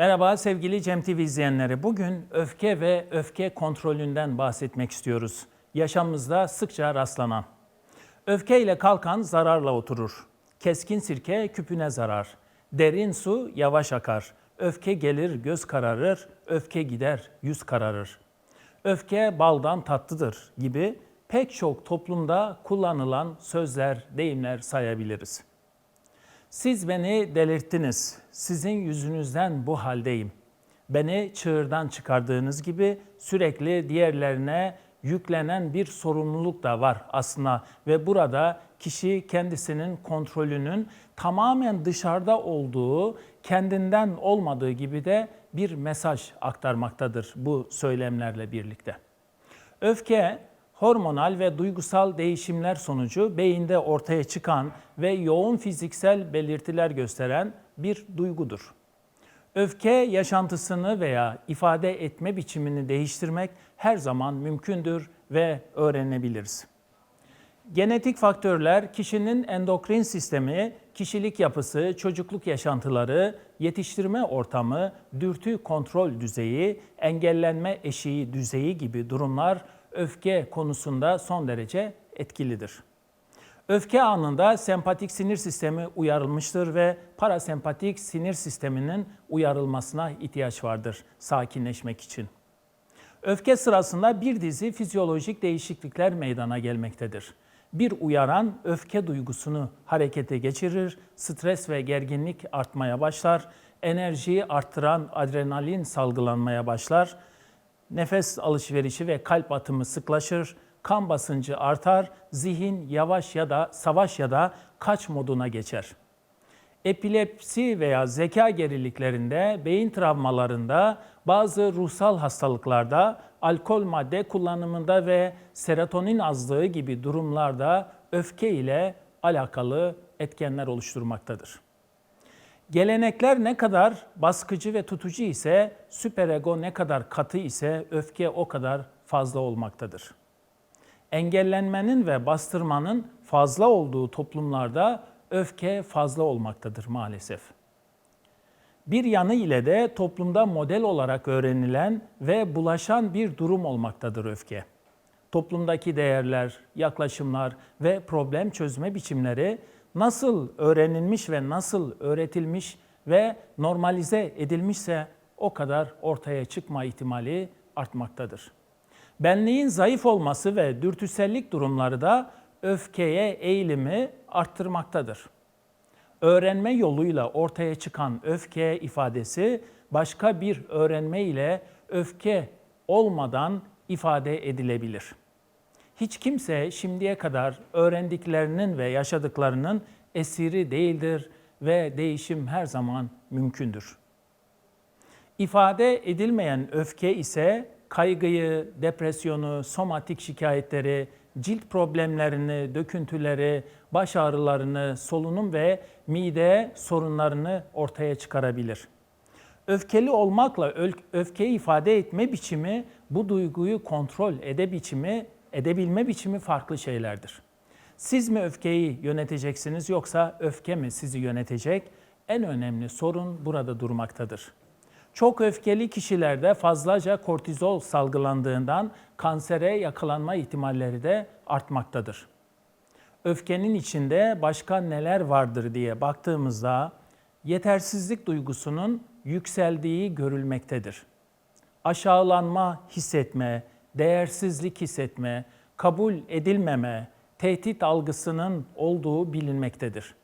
Merhaba sevgili Cem TV izleyenleri. Bugün öfke ve öfke kontrolünden bahsetmek istiyoruz. Yaşamımızda sıkça rastlanan. Öfke ile kalkan zararla oturur. Keskin sirke küpüne zarar. Derin su yavaş akar. Öfke gelir göz kararır, öfke gider yüz kararır. Öfke baldan tatlıdır gibi pek çok toplumda kullanılan sözler, deyimler sayabiliriz. Siz beni delirttiniz. Sizin yüzünüzden bu haldeyim. Beni çığırdan çıkardığınız gibi sürekli diğerlerine yüklenen bir sorumluluk da var aslında ve burada kişi kendisinin kontrolünün tamamen dışarıda olduğu, kendinden olmadığı gibi de bir mesaj aktarmaktadır bu söylemlerle birlikte. Öfke, hormonal ve duygusal değişimler sonucu beyinde ortaya çıkan ve yoğun fiziksel belirtiler gösteren bir duygudur. Öfke yaşantısını veya ifade etme biçimini değiştirmek her zaman mümkündür ve öğrenebiliriz. Genetik faktörler kişinin endokrin sistemi, kişilik yapısı, çocukluk yaşantıları, yetiştirme ortamı, dürtü kontrol düzeyi, engellenme eşiği düzeyi gibi durumlar öfke konusunda son derece etkilidir. Öfke anında sempatik sinir sistemi uyarılmıştır ve parasempatik sinir sisteminin uyarılmasına ihtiyaç vardır sakinleşmek için. Öfke sırasında bir dizi fizyolojik değişiklikler meydana gelmektedir. Bir uyaran öfke duygusunu harekete geçirir, stres ve gerginlik artmaya başlar, enerjiyi arttıran adrenalin salgılanmaya başlar, nefes alışverişi ve kalp atımı sıklaşır, kan basıncı artar, zihin yavaş ya da savaş ya da kaç moduna geçer. Epilepsi veya zeka geriliklerinde, beyin travmalarında, bazı ruhsal hastalıklarda, alkol madde kullanımında ve serotonin azlığı gibi durumlarda öfke ile alakalı etkenler oluşturmaktadır. Gelenekler ne kadar baskıcı ve tutucu ise, süperego ne kadar katı ise öfke o kadar fazla olmaktadır. Engellenmenin ve bastırmanın fazla olduğu toplumlarda öfke fazla olmaktadır maalesef. Bir yanı ile de toplumda model olarak öğrenilen ve bulaşan bir durum olmaktadır öfke. Toplumdaki değerler, yaklaşımlar ve problem çözme biçimleri nasıl öğrenilmiş ve nasıl öğretilmiş ve normalize edilmişse o kadar ortaya çıkma ihtimali artmaktadır. Benliğin zayıf olması ve dürtüsellik durumları da öfkeye eğilimi arttırmaktadır. Öğrenme yoluyla ortaya çıkan öfke ifadesi başka bir öğrenme ile öfke olmadan ifade edilebilir. Hiç kimse şimdiye kadar öğrendiklerinin ve yaşadıklarının esiri değildir ve değişim her zaman mümkündür. İfade edilmeyen öfke ise kaygıyı, depresyonu, somatik şikayetleri, cilt problemlerini, döküntüleri, baş ağrılarını, solunum ve mide sorunlarını ortaya çıkarabilir. Öfkeli olmakla öfkeyi ifade etme biçimi, bu duyguyu kontrol ede biçimi, edebilme biçimi farklı şeylerdir. Siz mi öfkeyi yöneteceksiniz yoksa öfke mi sizi yönetecek? En önemli sorun burada durmaktadır. Çok öfkeli kişilerde fazlaca kortizol salgılandığından kansere yakalanma ihtimalleri de artmaktadır. Öfkenin içinde başka neler vardır diye baktığımızda yetersizlik duygusunun yükseldiği görülmektedir. Aşağılanma hissetme, değersizlik hissetme, kabul edilmeme, tehdit algısının olduğu bilinmektedir.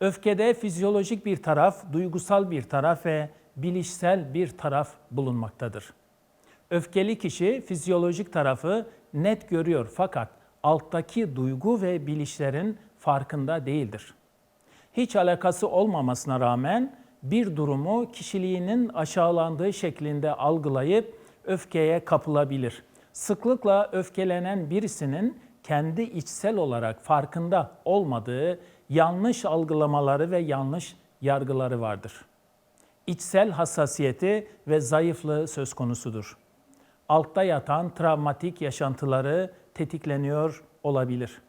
Öfkede fizyolojik bir taraf, duygusal bir taraf ve bilişsel bir taraf bulunmaktadır. Öfkeli kişi fizyolojik tarafı net görüyor fakat alttaki duygu ve bilişlerin farkında değildir. Hiç alakası olmamasına rağmen bir durumu kişiliğinin aşağılandığı şeklinde algılayıp öfkeye kapılabilir. Sıklıkla öfkelenen birisinin kendi içsel olarak farkında olmadığı yanlış algılamaları ve yanlış yargıları vardır.'' içsel hassasiyeti ve zayıflığı söz konusudur. Altta yatan travmatik yaşantıları tetikleniyor olabilir.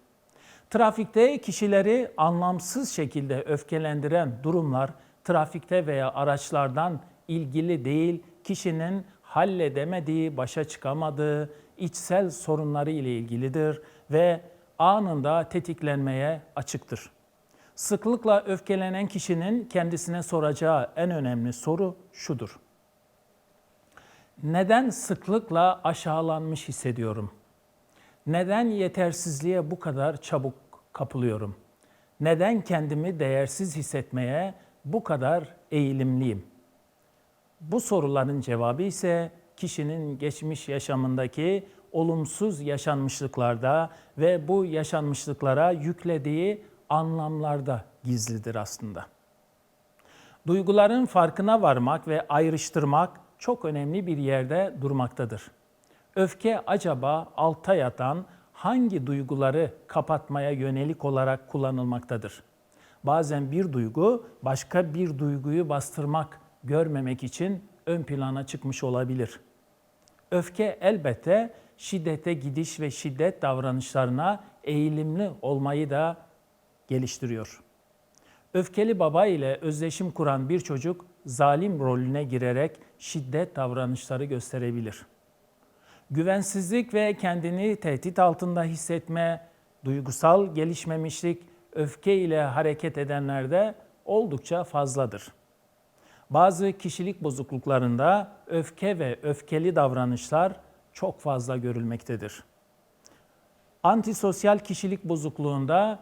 Trafikte kişileri anlamsız şekilde öfkelendiren durumlar trafikte veya araçlardan ilgili değil, kişinin halledemediği, başa çıkamadığı içsel sorunları ile ilgilidir ve anında tetiklenmeye açıktır. Sıklıkla öfkelenen kişinin kendisine soracağı en önemli soru şudur. Neden sıklıkla aşağılanmış hissediyorum? Neden yetersizliğe bu kadar çabuk kapılıyorum? Neden kendimi değersiz hissetmeye bu kadar eğilimliyim? Bu soruların cevabı ise kişinin geçmiş yaşamındaki olumsuz yaşanmışlıklarda ve bu yaşanmışlıklara yüklediği anlamlarda gizlidir aslında. Duyguların farkına varmak ve ayrıştırmak çok önemli bir yerde durmaktadır. Öfke acaba alta yatan hangi duyguları kapatmaya yönelik olarak kullanılmaktadır? Bazen bir duygu başka bir duyguyu bastırmak, görmemek için ön plana çıkmış olabilir. Öfke elbette şiddete gidiş ve şiddet davranışlarına eğilimli olmayı da geliştiriyor. Öfkeli baba ile özdeşim kuran bir çocuk zalim rolüne girerek şiddet davranışları gösterebilir. Güvensizlik ve kendini tehdit altında hissetme, duygusal gelişmemişlik, öfke ile hareket edenlerde oldukça fazladır. Bazı kişilik bozukluklarında öfke ve öfkeli davranışlar çok fazla görülmektedir. Antisosyal kişilik bozukluğunda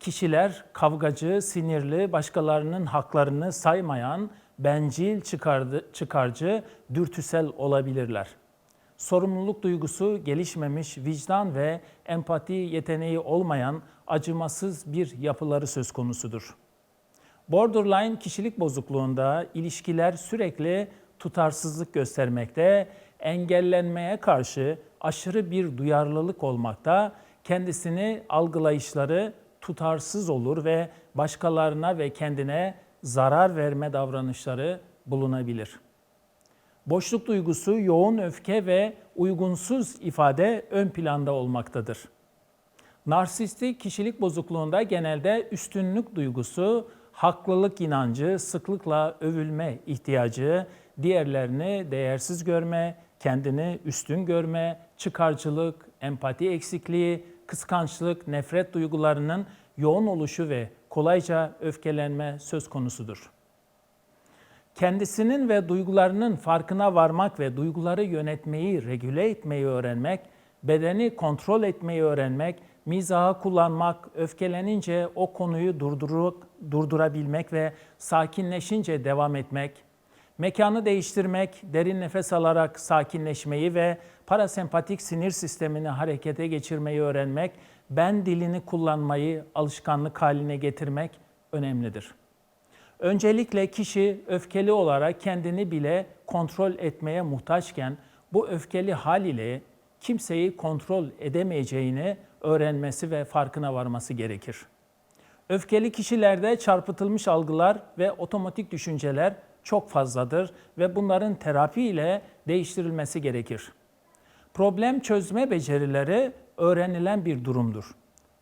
kişiler kavgacı, sinirli, başkalarının haklarını saymayan, bencil, çıkardı, çıkarcı, dürtüsel olabilirler. Sorumluluk duygusu gelişmemiş, vicdan ve empati yeteneği olmayan acımasız bir yapıları söz konusudur. Borderline kişilik bozukluğunda ilişkiler sürekli tutarsızlık göstermekte, engellenmeye karşı aşırı bir duyarlılık olmakta, kendisini algılayışları tutarsız olur ve başkalarına ve kendine zarar verme davranışları bulunabilir. Boşluk duygusu, yoğun öfke ve uygunsuz ifade ön planda olmaktadır. Narsistik kişilik bozukluğunda genelde üstünlük duygusu, haklılık inancı, sıklıkla övülme ihtiyacı, diğerlerini değersiz görme, kendini üstün görme, çıkarcılık, empati eksikliği, kıskançlık, nefret duygularının yoğun oluşu ve kolayca öfkelenme söz konusudur. Kendisinin ve duygularının farkına varmak ve duyguları yönetmeyi, regüle etmeyi öğrenmek, bedeni kontrol etmeyi öğrenmek, mizahı kullanmak, öfkelenince o konuyu durdurup, durdurabilmek ve sakinleşince devam etmek, mekanı değiştirmek, derin nefes alarak sakinleşmeyi ve parasempatik sinir sistemini harekete geçirmeyi öğrenmek, ben dilini kullanmayı alışkanlık haline getirmek önemlidir. Öncelikle kişi öfkeli olarak kendini bile kontrol etmeye muhtaçken bu öfkeli hal ile kimseyi kontrol edemeyeceğini öğrenmesi ve farkına varması gerekir. Öfkeli kişilerde çarpıtılmış algılar ve otomatik düşünceler çok fazladır ve bunların terapi ile değiştirilmesi gerekir. Problem çözme becerileri öğrenilen bir durumdur.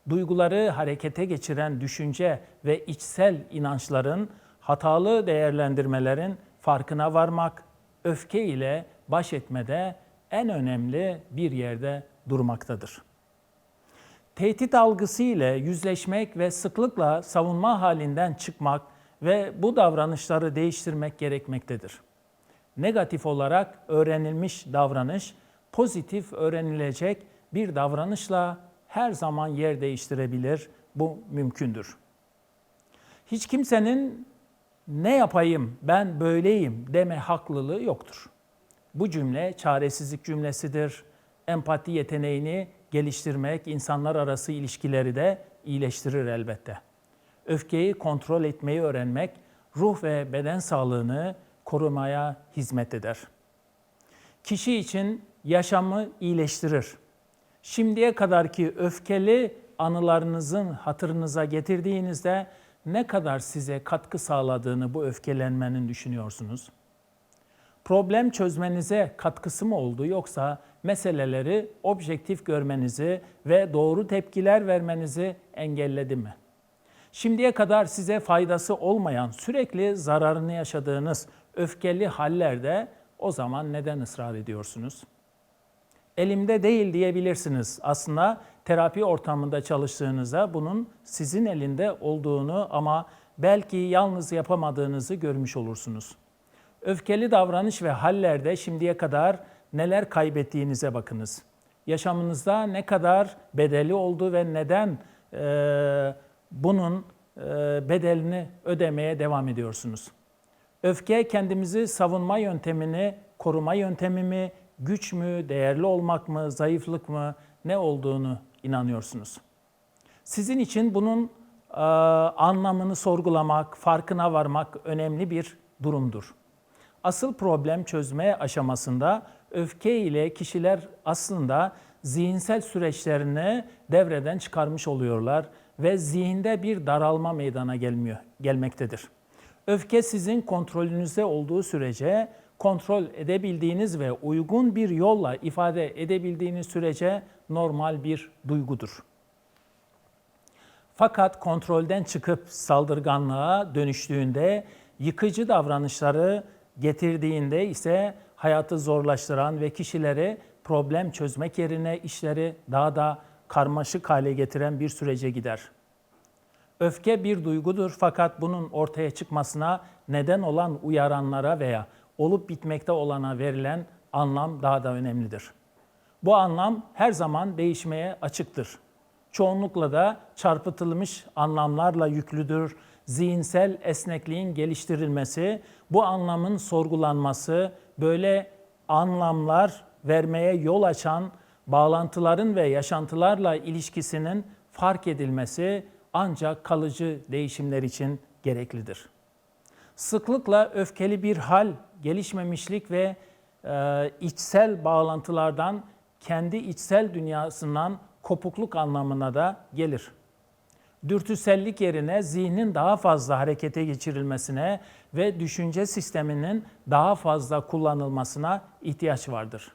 Duyguları harekete geçiren düşünce ve içsel inançların, hatalı değerlendirmelerin farkına varmak, öfke ile baş etmede en önemli bir yerde durmaktadır. Tehdit algısı ile yüzleşmek ve sıklıkla savunma halinden çıkmak ve bu davranışları değiştirmek gerekmektedir. Negatif olarak öğrenilmiş davranış pozitif öğrenilecek bir davranışla her zaman yer değiştirebilir. Bu mümkündür. Hiç kimsenin ne yapayım ben böyleyim deme haklılığı yoktur. Bu cümle çaresizlik cümlesidir. Empati yeteneğini geliştirmek insanlar arası ilişkileri de iyileştirir elbette. Öfkeyi kontrol etmeyi öğrenmek ruh ve beden sağlığını korumaya hizmet eder. Kişi için yaşamı iyileştirir. Şimdiye kadarki öfkeli anılarınızın hatırınıza getirdiğinizde ne kadar size katkı sağladığını bu öfkelenmenin düşünüyorsunuz? Problem çözmenize katkısı mı oldu yoksa meseleleri objektif görmenizi ve doğru tepkiler vermenizi engelledi mi? Şimdiye kadar size faydası olmayan, sürekli zararını yaşadığınız öfkeli hallerde o zaman neden ısrar ediyorsunuz? Elimde değil diyebilirsiniz. Aslında terapi ortamında çalıştığınızda bunun sizin elinde olduğunu ama belki yalnız yapamadığınızı görmüş olursunuz. Öfkeli davranış ve hallerde şimdiye kadar neler kaybettiğinize bakınız. Yaşamınızda ne kadar bedeli oldu ve neden e, bunun e, bedelini ödemeye devam ediyorsunuz. Öfke kendimizi savunma yöntemini, koruma yöntemi mi, güç mü, değerli olmak mı, zayıflık mı ne olduğunu inanıyorsunuz. Sizin için bunun e, anlamını sorgulamak, farkına varmak önemli bir durumdur. Asıl problem çözme aşamasında öfke ile kişiler aslında zihinsel süreçlerini devreden çıkarmış oluyorlar ve zihinde bir daralma meydana gelmiyor, gelmektedir. Öfke sizin kontrolünüzde olduğu sürece kontrol edebildiğiniz ve uygun bir yolla ifade edebildiğiniz sürece normal bir duygudur. Fakat kontrolden çıkıp saldırganlığa dönüştüğünde, yıkıcı davranışları getirdiğinde ise hayatı zorlaştıran ve kişileri problem çözmek yerine işleri daha da karmaşık hale getiren bir sürece gider. Öfke bir duygudur fakat bunun ortaya çıkmasına neden olan uyaranlara veya olup bitmekte olana verilen anlam daha da önemlidir. Bu anlam her zaman değişmeye açıktır. Çoğunlukla da çarpıtılmış anlamlarla yüklüdür. Zihinsel esnekliğin geliştirilmesi, bu anlamın sorgulanması, böyle anlamlar vermeye yol açan bağlantıların ve yaşantılarla ilişkisinin fark edilmesi ancak kalıcı değişimler için gereklidir. Sıklıkla öfkeli bir hal, gelişmemişlik ve e, içsel bağlantılardan kendi içsel dünyasından kopukluk anlamına da gelir. Dürtüsellik yerine zihnin daha fazla harekete geçirilmesine ve düşünce sisteminin daha fazla kullanılmasına ihtiyaç vardır.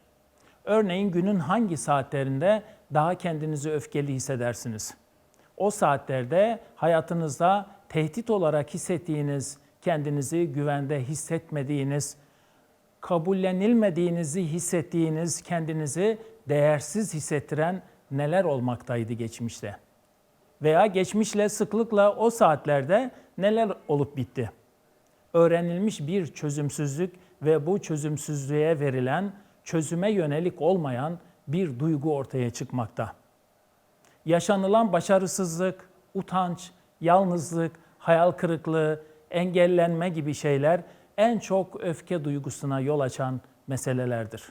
Örneğin günün hangi saatlerinde daha kendinizi öfkeli hissedersiniz? O saatlerde hayatınızda tehdit olarak hissettiğiniz, kendinizi güvende hissetmediğiniz, kabullenilmediğinizi hissettiğiniz, kendinizi değersiz hissettiren neler olmaktaydı geçmişte? Veya geçmişle sıklıkla o saatlerde neler olup bitti? Öğrenilmiş bir çözümsüzlük ve bu çözümsüzlüğe verilen çözüme yönelik olmayan bir duygu ortaya çıkmakta. Yaşanılan başarısızlık, utanç, yalnızlık, hayal kırıklığı, engellenme gibi şeyler en çok öfke duygusuna yol açan meselelerdir.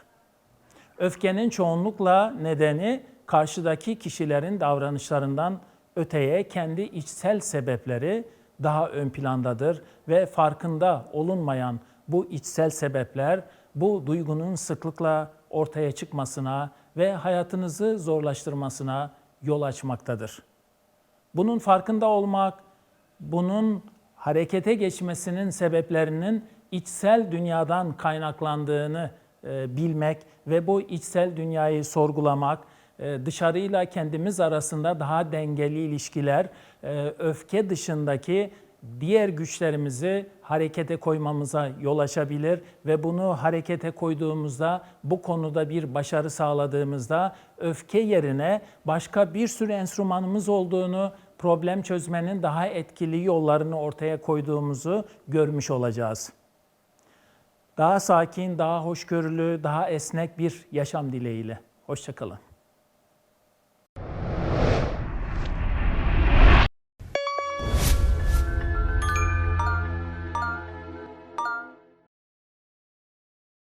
Öfkenin çoğunlukla nedeni karşıdaki kişilerin davranışlarından öteye kendi içsel sebepleri daha ön plandadır ve farkında olunmayan bu içsel sebepler bu duygunun sıklıkla ortaya çıkmasına ve hayatınızı zorlaştırmasına yol açmaktadır. Bunun farkında olmak, bunun harekete geçmesinin sebeplerinin içsel dünyadan kaynaklandığını e, bilmek ve bu içsel dünyayı sorgulamak, dışarıyla kendimiz arasında daha dengeli ilişkiler, e, öfke dışındaki diğer güçlerimizi harekete koymamıza yol açabilir ve bunu harekete koyduğumuzda bu konuda bir başarı sağladığımızda öfke yerine başka bir sürü enstrümanımız olduğunu problem çözmenin daha etkili yollarını ortaya koyduğumuzu görmüş olacağız. Daha sakin, daha hoşgörülü, daha esnek bir yaşam dileğiyle. Hoşçakalın.